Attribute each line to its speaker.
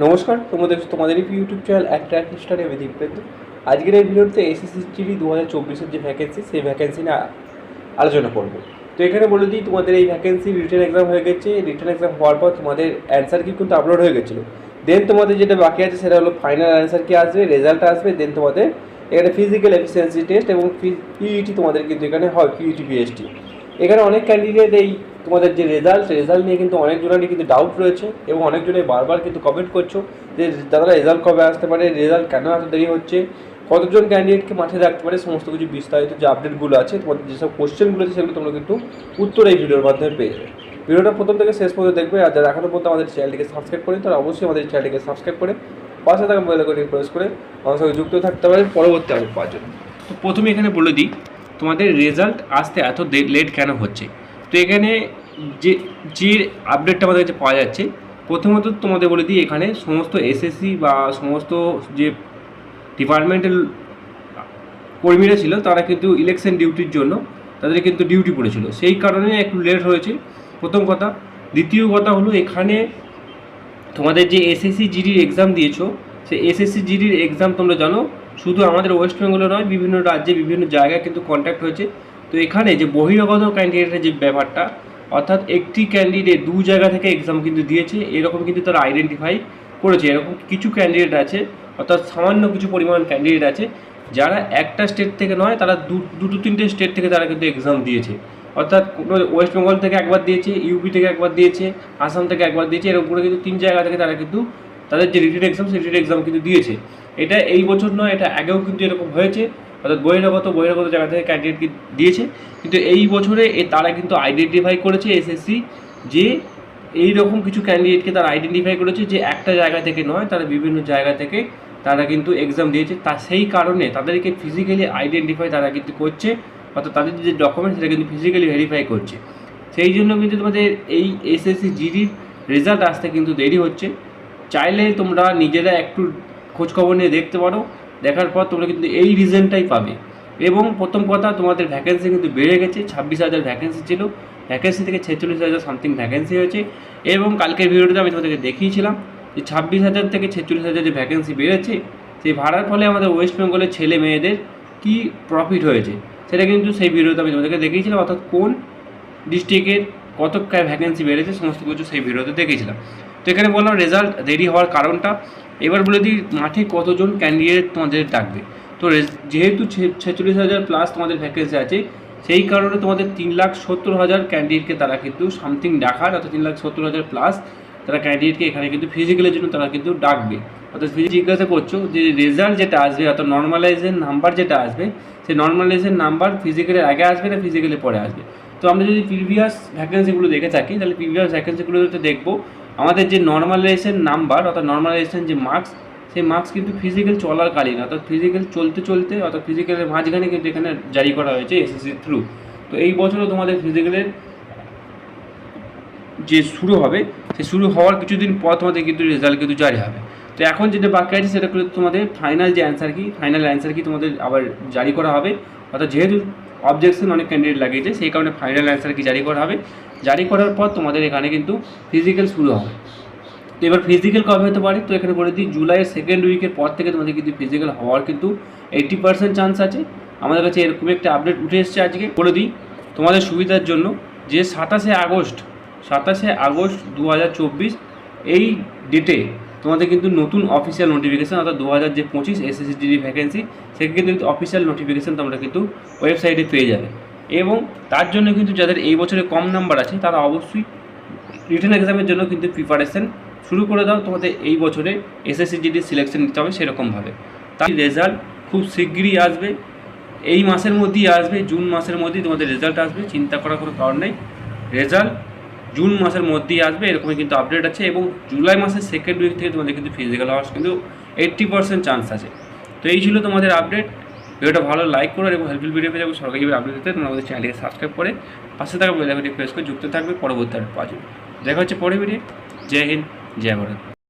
Speaker 1: নমস্কার তোমাদের তোমাদের ইউটিউব চ্যানেল এক স্টারে আমি দীপেন্দ্র আজকের এই ভিডিওতে এসএসসি জিডি দু হাজার চব্বিশের যে ভ্যাকেন্সি সেই ভ্যাকেন্সি নিয়ে আলোচনা করব। তো এখানে বলে দিই, তোমাদের এই ভ্যাকেন্সি রিটার্ন এক্সাম হয়ে গেছে। রিটার্ন এক্সাম হওয়ার পর তোমাদের অ্যান্সার কি কিন্তু আপলোড হয়ে গেছিল। দেন তোমাদের যেটা বাকি আছে, সেটা হলো ফাইনাল অ্যান্সার কি আসবে রেজাল্ট আসবে দেন তোমাদের এখানে ফিজিক্যাল এফিসিয়েন্সি টেস্ট এবং পিইটি তোমাদের কিন্তু এখানে হয় পিইটি পিএসটি এখানে অনেক ক্যান্ডিডেট এই তোমাদের যে রেজাল্ট রেজাল্ট নিয়ে কিন্তু অনেকজনেরই কিন্তু ডাউট রয়েছে এবং অনেকজনে বারবার কিন্তু কমেন্ট করছ যে দাদা রেজাল্ট কবে আসতে পারে রেজাল্ট কেন এত দেরি হচ্ছে, কতজন ক্যান্ডিডেটকে মাঠে রাখতে পারে, সমস্ত কিছু বিস্তারিত যে আপডেটগুলো আছে, তোমাদের যেসব কোশ্চেনগুলো আছে সেগুলো তোমরা কিন্তু উত্তর এই ভিডিওর মাধ্যমে পেয়ে যাবে। ভিডিওটা প্রথম থেকে শেষ পর্যন্ত দেখবে আর যারা এখনও পর্যন্ত আমাদের চ্যানেলটিকে সাবস্ক্রাইব করেন, তারা অবশ্যই আমাদের চ্যানেলটিকে সাবস্ক্রাইব করে পাশে থাকা বেল আইকনটি প্রেস করে আমার সঙ্গে যুক্ত থাকতে পারে। পরবর্তী আপডেট পাওয়ার জন্য। তো প্রথমে এখানে বলে দিই তোমাদের রেজাল্ট আসতে এত লেট কেন হচ্ছে? তো এখানে যে যে আপডেটটা আমাদের কাছে পাওয়া যাচ্ছে, প্রথমত তোমাদের বলে দিই, এখানে সমস্ত এসএসসি বা সমস্ত যে ডিপার্টমেন্টাল কর্মীরা ছিল, তারা কিন্তু ইলেকশন ডিউটির জন্য তাদের কিন্তু ডিউটি পড়েছিল। সেই কারণে একটু লেট হয়েছে। প্রথম কথা। দ্বিতীয় কথা হলো, এখানে তোমাদের যে এসএসসি জিডির এক্সাম দিয়েছ, সেই এসএসসি জিডির এক্সাম তোমরা জানো শুধু আমাদের ওয়েস্ট বেঙ্গলে নয়, বিভিন্ন রাজ্যে, বিভিন্ন জায়গায় কিন্তু কন্ট্যাক্ট হয়েছে। তো এখানে যে বহিরাগত ক্যান্ডিডেটের যে ব্যাপারটা, অর্থাৎ একটি ক্যান্ডিডেট দু জায়গা থেকে এক্সাম কিন্তু দিয়েছে, এরকম কিন্তু তারা আইডেন্টিফাই করেছে। এরকম কিছু ক্যান্ডিডেট আছে, অর্থাৎ সামান্য কিছু পরিমাণ ক্যান্ডিডেট আছে, যারা একটা স্টেট থেকে নয়, তারা দুটো তিনটে স্টেট থেকে তারা কিন্তু এক্সাম দিয়েছে। অর্থাৎ কোনো ওয়েস্ট বেঙ্গল থেকে একবার দিয়েছে ইউপি থেকে একবার দিয়েছে আসাম থেকে একবার দিয়েছে, এরকম করে কিন্তু তিন জায়গা থেকে তারা কিন্তু তাদের যে রিটেন এক্সাম সেই রিটেন এক্সাম কিন্তু দিয়েছে। এটা এই বছর নয়, এটা আগেও কিন্তু এরকম হয়েছে। অর্থাৎ বহিরাগত বহিরাগত জায়গা থেকে ক্যান্ডিডেট দিয়েছে। কিন্তু এই বছরে তারা কিন্তু আইডেন্টিফাই করেছে এসএসসি যে এই রকম কিছু ক্যান্ডিডেটকে তারা আইডেন্টিফাই করেছে যে একটা জায়গা থেকে নয়, তারা বিভিন্ন জায়গা থেকে তারা কিন্তু এক্সাম দিয়েছে। তা সেই কারণে তাদেরকে ফিজিক্যালি আইডেন্টিফাই তারা কিন্তু করছে। অর্থাৎ তাদের যে ডকুমেন্ট সেটা কিন্তু ফিজিক্যালি ভেরিফাই করছে। সেই জন্য কিন্তু তোমাদের এই এসএসসি জিডির রেজাল্ট আসতে কিন্তু দেরি হচ্ছে। চাইলে তোমরা নিজেরা একটু খোঁজখবর নিয়ে দেখতে পারো। দেখার পর তোমরা কিন্তু এই রিজনটাই পাবে। এবং প্রথম কথা, তোমাদের ভ্যাকেন্সি কিন্তু বেড়ে গেছে। ছাব্বিশ হাজার ভ্যাকেন্সি ছিল। ভ্যাকেন্সি থেকে ছেচল্লিশ হাজার সামথিং ভ্যাকেন্সি হয়েছে। এবং কালকের ভিডিওতে আমি তোমাদেরকে দেখিয়েছিলাম যে ছাব্বিশ হাজার থেকে ছেচল্লিশ হাজার যে ভ্যাকেন্সি বেড়েছে, সেই ভাড়ার ফলে আমাদের ওয়েস্ট বেঙ্গলের ছেলে মেয়েদের কী প্রফিট হয়েছে, সেটা কিন্তু সেই ভিডিওতে আমি তোমাদেরকে দেখিয়েছিলাম। অর্থাৎ কোন ডিস্ট্রিক্টের কত ভ্যাকেন্সি বেড়েছে, সমস্ত কিছু সেই ভিডিওতে দেখিয়েছিলাম। তো এখানে বললাম রেজাল্ট দেরি হওয়ার কারণটা। এবার বলে দিই, মাঠে কতজন ক্যান্ডিডেট তোমাদের ডাকবে? তো যেহেতু ছেচল্লিশ হাজার প্লাস তোমাদের ভ্যাকেন্সি আছে, সেই কারণে তোমাদের তিন লাখ সত্তর হাজার ক্যান্ডিডেটকে তারা কিন্তু সামথিং ডাকার, অর্থাৎ তিন লাখ সত্তর হাজার প্লাস তারা ক্যান্ডিডেটকে এখানে কিন্তু ফিজিক্যালের জন্য তারা কিন্তু ডাকবে। অর্থাৎ জিজ্ঞাসা করছ যে রেজাল্ট যেটা আসবে, অর্থাৎ নর্মালাইজের নাম্বার যেটা আসবে, সেই নর্মালাইজের নাম্বার ফিজিক্যালের আগে আসবে না ফিজিক্যালের পরে আসবে? তো আমরা যদি প্রিভিয়াস ভ্যাকেন্সিগুলো দেখে থাকি, তাহলে প্রিভিয়াস ভ্যাকেন্সিগুলোতে দেখব আমাদের যে নর্মালাইজেশন নাম্বার অর্থাৎ নর্মালাইজেশন যে মার্কস সেই মার্কস কিন্তু ফিজিক্যাল চলাকালীন, অর্থাৎ ফিজিক্যাল চলতে চলতে, অর্থাৎ ফিজিক্যালের মাঝখানে কিন্তু এখানে জারি করা হয়েছে এসএসসির থ্রু তো এই বছরও তোমাদের ফিজিক্যালের যে শুরু হবে সে শুরু হওয়ার কিছুদিন পর তোমাদের কিন্তু রেজাল্ট কিন্তু জারি হবে। তো এখন যেটা বাকি আছে, সেটা কিন্তু তোমাদের ফাইনাল যে অ্যান্সার কি ফাইনাল অ্যান্সার কি তোমাদের আবার জারি করা হবে। অর্থাৎ যেহেতু অবজেকশন অনেক ক্যান্ডিডেট লাগিয়েছে, সেই কারণে ফাইনাল অ্যান্সার কি জারি করা হবে। জারি করার পর তোমাদের এখানে কিন্তু ফিজিক্যাল শুরু হবে। তো এবার ফিজিক্যাল কবে হতে পারে? তো এখানে বলে দিই, জুলাইয়ের সেকেন্ড উইকের পর থেকে তোমাদের কিন্তু ফিজিক্যাল হওয়ার কিন্তু এইট্টি পার্সেন্ট চান্স আছে। আমাদের কাছে এরকম একটা আপডেট উঠে এসেছে আজকে। বলে দিই, তোমাদের সুবিধার জন্য যে সাতাশে আগস্ট সাতাশে আগস্ট দু হাজার চব্বিশ এই ডেটে তোমাদের কিন্তু নতুন অফিসিয়াল নোটিফিকেশান অর্থাৎ দু হাজার যে পঁচিশ এসএসসিডি ভ্যাকেন্সি সেটা কিন্তু অফিসিয়াল নোটিফিকেশান তোমরা কিন্তু ওয়েবসাইটে পেয়ে যাবে। এবং তার জন্য কিন্তু যাদের এই বছরে কম নাম্বার আছে, তারা অবশ্যই রিটার্ন এক্সামের জন্য কিন্তু প্রিপারেশন শুরু করে দাও। তোমাদের এই বছরে এসএসসি জিডি সিলেকশন নিতে হবে সেরকমভাবে তার রেজাল্ট খুব শিগগিরই আসবে। এই মাসের মধ্যেই আসবে, জুন মাসের মধ্যেই তোমাদের রেজাল্ট আসবে, চিন্তা করার কোনো কারণ নেই। রেজাল্ট জুন মাসের মধ্যেই আসবে, এরকমই কিন্তু আপডেট আছে এবং জুলাই মাসের সেকেন্ড উইক থেকে তোমাদের কিন্তু ফিজিক্যাল হওয়ার কিন্তু এইট্টি পার্সেন্ট চান্স আছে। তো এই ছিল তোমাদের আপডেট ভিডিওটা ভালো লাইক করে এবং হেল্পফুল ভিডিও পেয়ে সরকারি সরকারিভাবে আপডেট দিতে তোমরা আমাদের চ্যানেলকে সাবস্ক্রাইব করে পাশে থাকা বেলাইকনটি প্রেস করে যুক্ত থাকবে। পরবর্তী পাওয়া যাবে দেখা হচ্ছে পরে ভিডিও জয় হিন্দ, জয় ভারত।